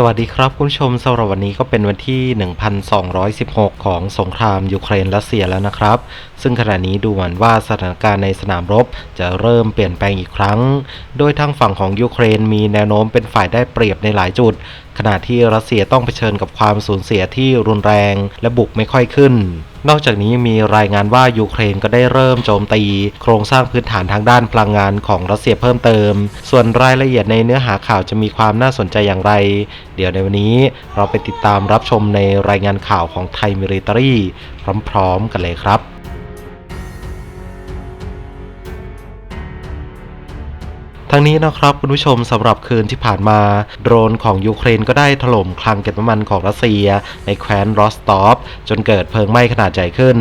สวัสดีครับคุณผู้ชมสำหรับวันนี้ก็เป็นวันที่ 1216 ของสงครามยูเครนรัสเซียแล้วนะครับ ซึ่งขณะนี้ดูเหมือนว่าสถานการณ์ในสนามรบจะเริ่มเปลี่ยนแปลงอีกครั้ง โดยทางฝั่งของยูเครนมีแนวโน้มเป็นฝ่ายได้เปรียบในหลายจุด ขณะที่รัสเซียต้องเผชิญกับความสูญเสียที่รุนแรงและบุกไม่ค่อยขึ้น นอกจากนี้ยังมีรายงานว่ายูเครนก็ได้เริ่มโจมตี โครงสร้างพื้นฐานทางด้านพลังงานของรัสเซียเพิ่มเติม ส่วนรายละเอียดในเนื้อหาข่าวจะมีความน่าสนใจอย่างไร เดี๋ยวในวันนี้เราไปติดตามรับชมในรายงานข่าวของไทยมิลิตรีพร้อมๆ กันเลยครับ ทั้งนี้นะครับคุณผู้ชมสำหรับคืนที่ผ่านมาโดรนของยูเครนก็ได้ถล่มคลังเก็บน้ำมันของรัสเซีย ในแคว้นรอสตอฟจนเกิดเพลิงไหม้ขนาดใหญ่ขึ้น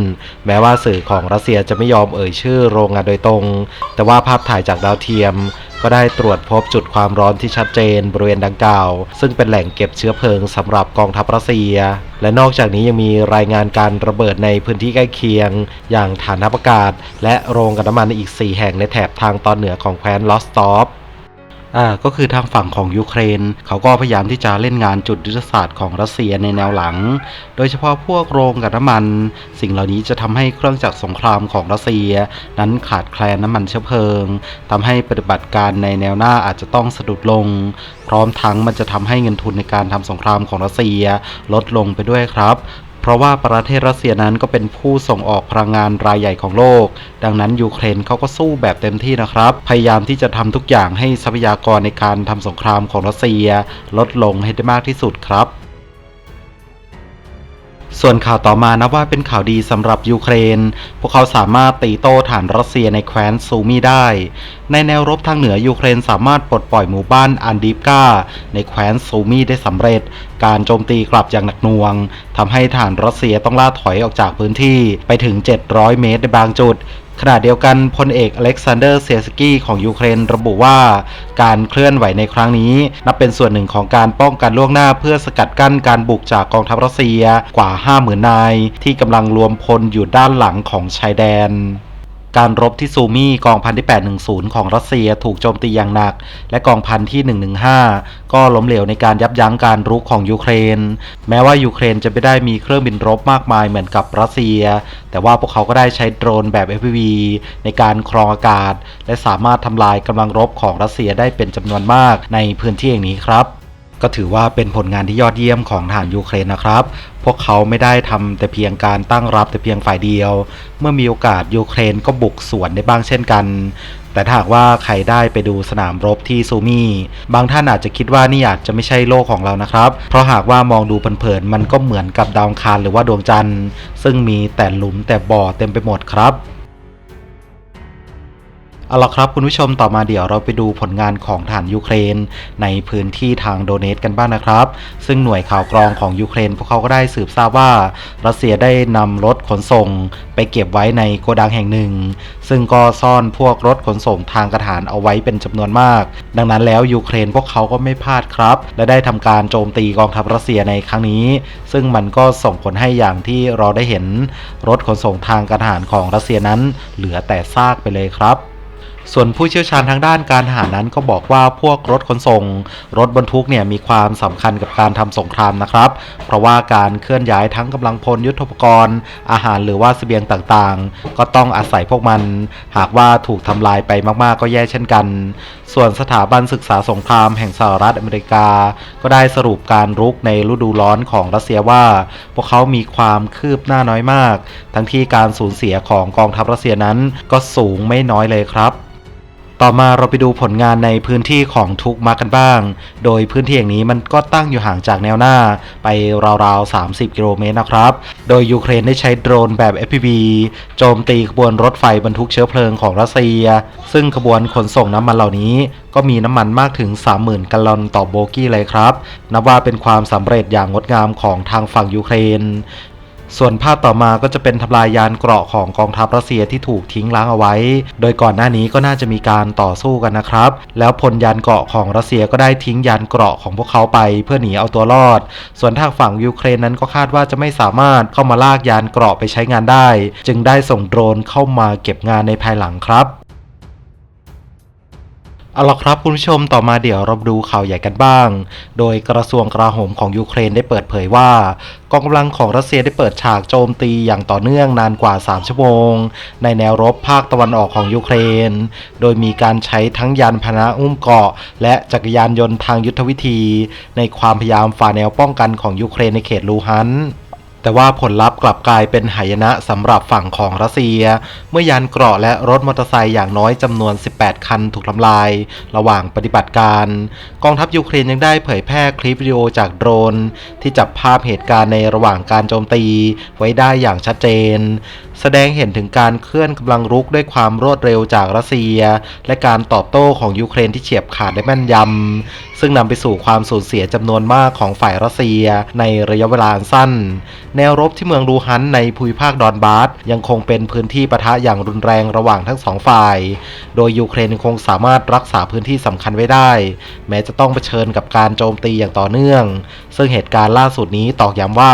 แม้ว่าสื่อของรัสเซียจะไม่ยอมเอ่ยชื่อโรงงานโดยตรง แต่ว่าภาพถ่ายจากดาวเทียม ก็ได้ตรวจพบจุดความร้อนที่ชัดเจนบริเวณดังกล่าว ซึ่งเป็นแหล่งเก็บเชื้อเพลิงสำหรับกองทัพรัสเซีย และนอกจากนี้ยังมีรายงานการระเบิดในพื้นที่ใกล้เคียง อย่างฐานทัพอากาศ และโรงกลั่นน้ำมันอีก 4 แห่งในแถบทางตอนเหนือของแคว้นลอสตอฟอ่า ก็คือทางฝั่งของยูเครน เขาก็พยายามที่จะเล่นงานจุดยุทธศาสตร์ของรัสเซียในแนวหลัง โดยเฉพาะพวกโรงกลั่นน้ำมัน สิ่งเหล่านี้จะทำให้เครื่องจักรสงครามของรัสเซีย นั้นขาดแคลนน้ำมันเชื้อเพลิงทำให้ปฏิบัติการในแนวหน้าอาจจะต้องสะดุดลง พร้อมทั้งมันจะทำให้เงินทุนในการทำสงครามของรัสเซีย ลดลงไปด้วยครับ ราะว่าประเทศรัสเซียนั้นก็เป็นผู้ส่งออกพลังงานรายใหญ่ของโลก ดังนั้นยูเครนเขาก็สู้แบบเต็มที่นะครับ พยายามที่จะทำทุกอย่างให้ทรัพยากรในการทำสงครามของรัสเซีย ลดลงให้ได้มากที่สุดครับส่วนข่าวต่อมานับว่าเป็นข่าวดีสำหรับยูเครน พวกเขาสามารถตีโต้ฐานรัสเซียในแคว้นซูมีได้ ในแนวรบทางเหนือยูเครนสามารถปลดปล่อยหมู่บ้านอันดิฟกาในแคว้นซูมีได้สำเร็จการโจมตีกลับอย่างหนักหน่วงทำให้ฐานรัสเซียต้องล่าถอยออกจากพื้นที่ไปถึง 700 เมตรในบางจุดขณะเดียวกันพลเอกอเล็กซานเดอร์เซสกี้ของยูเครนระบุว่า การเคลื่อนไหวในครั้งนี้ นับเป็นส่วนหนึ่งของการป้องกันล่วงหน้าเพื่อสกัดกั้นการบุกจากกองทัพรัสเซียกว่า 50,000นาย ที่กำลังรวมพลอยู่ด้านหลังของชายแดน การรบที่ซูมี่กองพันที่ 810 ของรัสเซียถูกโจมตีอย่างหนัก และกองพันที่ 115 ก็ล้มเหลวในการยับยั้งการรุกของยูเครน แม้ว่ายูเครนจะไม่ได้มีเครื่องบินรบมากมายเหมือนกับรัสเซีย แต่ว่าพวกเขาก็ได้ใช้โดรนแบบ FPV ในการครองอากาศ และสามารถทำลายกำลังรบของรัสเซียได้เป็นจำนวนมากในพื้นที่อย่างนี้ครับ ก็ถือว่าเป็นผลงานที่ยอดเยี่ยมของทหารยูเครนนะครับ พวกเขาไม่ได้ทำแต่เพียงการตั้งรับแต่เพียงฝ่ายเดียว เมื่อมีโอกาสยูเครนก็บุกสวนได้บ้างเช่นกัน แต่ถ้าหากว่าใครได้ไปดูสนามรบที่ซูมี่บางท่านอาจจะคิดว่านี่อาจจะไม่ใช่โลกของเรานะครับ เพราะหากว่ามองดูเผินๆมันก็เหมือนกับดาวคารหรือว่าดวงจันทร์ ซึ่งมีแต่หลุมแต่บ่อเต็มไปหมดครับ เอาละครับคุณผู้ชมต่อมาเดี๋ยวเราไปดูผลงานของฐานยูเครน ในพื้นที่ทางโดเนตกันบ้างนะครับ ซึ่งหน่วยข่าวกรองของยูเครน พวกเขาก็ได้สืบทราบว่า รัสเซียได้นำรถขนส่ง ไปเก็บไว้ในโกดังแห่งหนึ่ง ซึ่งก็ซ่อนพวกรถขนส่งทางกระฐานเอาไว้เป็นจำนวนมาก ดังนั้นแล้วยูเครนพวกเขาก็ไม่พลาดครับ และได้ทำการโจมตีกองทัพรัสเซียในครั้งนี้ ซึ่งมันก็ส่งผลให้อย่างที่เราได้เห็น รถขนส่งทางกระฐานของรัสเซียนั้น เหลือแต่ซากไปเลยครับ ส่วนผู้เชี่ยวชาญทางด้านการทหารนั้นก็บอกว่าพวกรถขนส่ง รถบรรทุกเนี่ยมีความสำคัญกับการทำสงครามนะครับ เพราะว่าการเคลื่อนย้ายทั้งกำลังพลยุทธปกรณ์ อาหารหรือว่าเสบียงต่างๆ ก็ต้องอาศัยพวกมัน หากว่าถูกทำลายไปมากๆ ก็แย่เช่นกัน ส่วนสถาบันศึกษาสงครามแห่งสหรัฐอเมริกา ก็ได้สรุปการรุกในฤดูร้อนของรัสเซียว่า พวกเขามีความคืบหน้าน้อยมาก ทั้งที่การสูญเสียของกองทัพรัสเซียนั้นก็สูงไม่น้อยเลยครับ ต่อมาเราไปดูผลงานในพื้นที่ของทุกมากันบ้าง โดยพื้นที่อย่างนี้มันก็ตั้งอยู่ห่างจากแนวหน้าไปราวๆ 30 กิโลเมตรนะครับ โดยยูเครนได้ใช้โดรนแบบ FPV โจมตีขบวนรถไฟบรรทุกเชื้อเพลิงของรัสเซีย ซึ่งขบวนขนส่งน้ำมันเหล่านี้ ก็มีน้ำมันมากถึง 30,000 กัลลอนต่อโบกี้เลยครับ นับว่าเป็นความสำเร็จอย่างงดงามของทางฝั่งยูเครน ส่วนภาพต่อมาก็จะเป็นทำลายยานเกราะของกองทัพรัสเซียที่ถูกทิ้งล้างเอาไว้ โดยก่อนหน้านี้ก็น่าจะมีการต่อสู้กันนะครับ แล้วพลยานเกราะของรัสเซียก็ได้ทิ้งยานเกราะของพวกเขาไป เพื่อหนีเอาตัวรอด ส่วนทางฝั่งยูเครนนั้นก็คาดว่าจะไม่สามารถเข้ามาลากยานเกราะไปใช้งานได้ จึงได้ส่งโดรนเข้ามาเก็บงานในภายหลังครับ เอาละครับคุณผู้ชมต่อมาเดี๋ยวเราดูข่าวใหญ่กันบ้าง โดยกระทรวงกลาโหมของยูเครนได้เปิดเผยว่ากองกำลังของรัสเซียได้เปิดฉากโจมตีอย่างต่อเนื่องนานกว่า 3 ชั่วโมง ในแนวรบภาคตะวันออกของยูเครน โดยมีการใช้ทั้งยานพาหนะอุ้มเกาะ และจักรยานยนต์ทางยุทธวิธี ในความพยายามฝ่าแนวป้องกันของยูเครนในเขตลูฮัน แต่ว่าผลลัพธ์กลับกลายเป็นหายนะสำหรับฝั่งของรัสเซีย เมื่อยานเกราะและรถมอเตอร์ไซค์อย่างน้อยจำนวน 18 คันถูกทำลาย ระหว่างปฏิบัติการ กองทัพยูเครนยังได้เผยแพร่คลิปวิดีโอจากโดรน ที่จับภาพเหตุการณ์ในระหว่างการโจมตีไว้ได้อย่างชัดเจน แสดงเห็นถึงการเคลื่อนกำลังรุกด้วยความรวดเร็วจากรัสเซีย และการตอบโต้ของยูเครนที่เฉียบขาดและแม่นยำ ซึ่งนำไปสู่ความสูญเสียจำนวนมากของฝ่ายรัสเซียในระยะเวลาสั้น แนวรบที่เมืองลูฮันในภูมิภาคดอนบาสยังคงเป็นพื้นที่ปะทะอย่างรุนแรงระหว่างทั้งสองฝ่าย โดยยูเครนคงสามารถรักษาพื้นที่สำคัญไว้ได้ แม้จะต้องเผชิญกับการโจมตีอย่างต่อเนื่อง ซึ่งเหตุการณ์ล่าสุดนี้ตอกย้ำว่า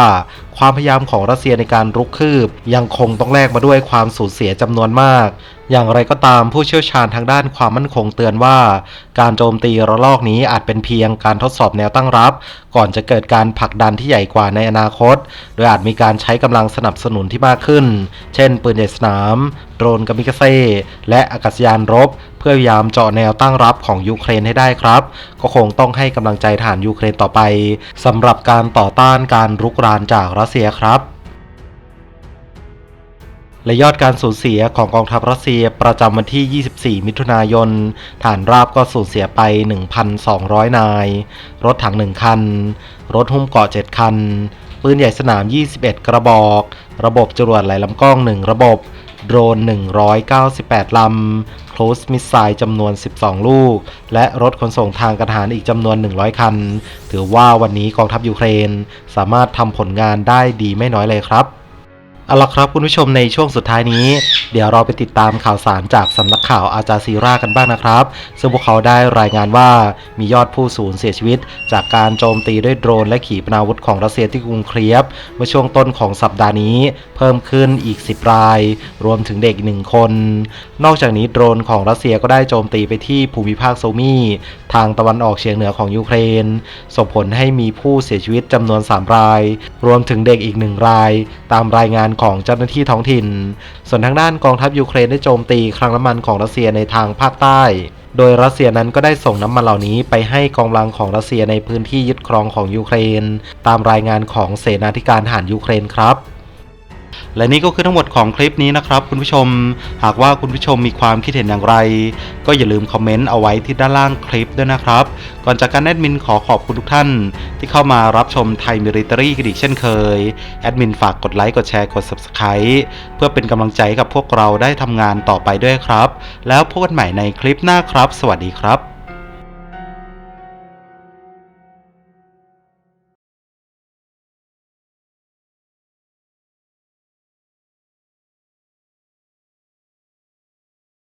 ความพยายามของรัสเซียในการรุกคืบ ยังคงต้องแลกมาด้วยความสูญเสียจำนวนมากอย่างไรก็ตามผู้เชี่ยวชาญทางด้านความมั่นคงเตือนว่า การโจมตีระลอกนี้อาจเป็นเพียงการทดสอบแนวตั้งรับ ก่อนจะเกิดการผลักดันที่ใหญ่กว่าในอนาคต โดยอาจมีการใช้กำลังสนับสนุนที่มากขึ้น เช่น ปืนใหญ่สนาม โดรนกามิกาเซ่และอากาศยานรบ เพื่อพยายามเจาะแนวตั้งรับของยูเครนให้ได้ครับ ก็คงต้องให้กำลังใจฐานยูเครนต่อไปสำหรับการต่อต้านการรุกรานจากรัสเซียครับ และยอดการสูญเสียของกองทัพรัสเซียประจำวันที่ 24 มิถุนายน ฐานราบก็สูญเสียไป 1,200 นาย รถถัง 1 คัน รถหุ้มเกราะ 7 คัน ปืนใหญ่สนาม 21 กระบอก ระบบจรวดไหลลำกล้อง 1 ระบบ โดรน 198 ลำโคลสมิสไซล์จำนวน 12 ลูก และรถขนส่งทางกรทหารอีกจำนวน 100 คัน ถือว่าวันนี้กองทัพยูเครน สามารถทำผลงานได้ดีไม่น้อยเลยครับ เอาละครับคุณผู้ชมในช่วงสุดท้ายนี้ เดี๋ยวเราไปติดตามข่าวสารจากสำนักข่าวอาจาซีรากันบ้างนะครับ ซึ่งพวกเขาได้รายงานว่ามียอดผู้สูญเสียชีวิต จากการโจมตีด้วยโดรนและขีปนาวุธของรัสเซียที่กรุงเครียฟเมื่อช่วงต้นของสัปดาห์นี้ เพิ่มขึ้นอีก 10 ราย รวมถึงเด็กหนึ่งคน นอกจากนี้โดรนของรัสเซียก็ได้โจมตีไปที่ภูมิภาคโซมีทางตะวันออกเฉียงเหนือของยูเครน ส่งผลให้มีผู้เสียชีวิตจำนวน 3 ราย รวมถึงเด็กอีกหนึ่งราย ตามรายงานของเจ้าหน้าที่ท้องถิ่น ส่วนทางด้านกองทัพยูเครนได้โจมตีคลังน้ำมันของรัสเซียในทางภาคใต้ โดยรัสเซียนั้นก็ได้ส่งน้ำมันเหล่านี้ไปให้กองกำลังของรัสเซียในพื้นที่ยึดครองของยูเครน ตามรายงานของเสนาธิการทหารยูเครนครับ และนี่ก็คือทั้งหมดของคลิปนี้นะครับคุณผู้ชม หากว่าคุณผู้ชมมีความคิดเห็นอย่างไร ก็อย่าลืมคอมเมนต์เอาไว้ที่ด้านล่างคลิปด้วยนะครับ ก่อนจากการแอดมินขอขอบคุณทุกท่าน ที่เข้ามารับชมไทยมิริเตอรี่กันอีกเช่นเคย แอดมินฝากกดไลค์กดแชร์กด Subscribe เพื่อเป็นกำลังใจกับพวกเราได้ทำงานต่อไปด้วยครับ แล้วพบกันใหม่ในคลิปหน้าครับ สวัสดีครับ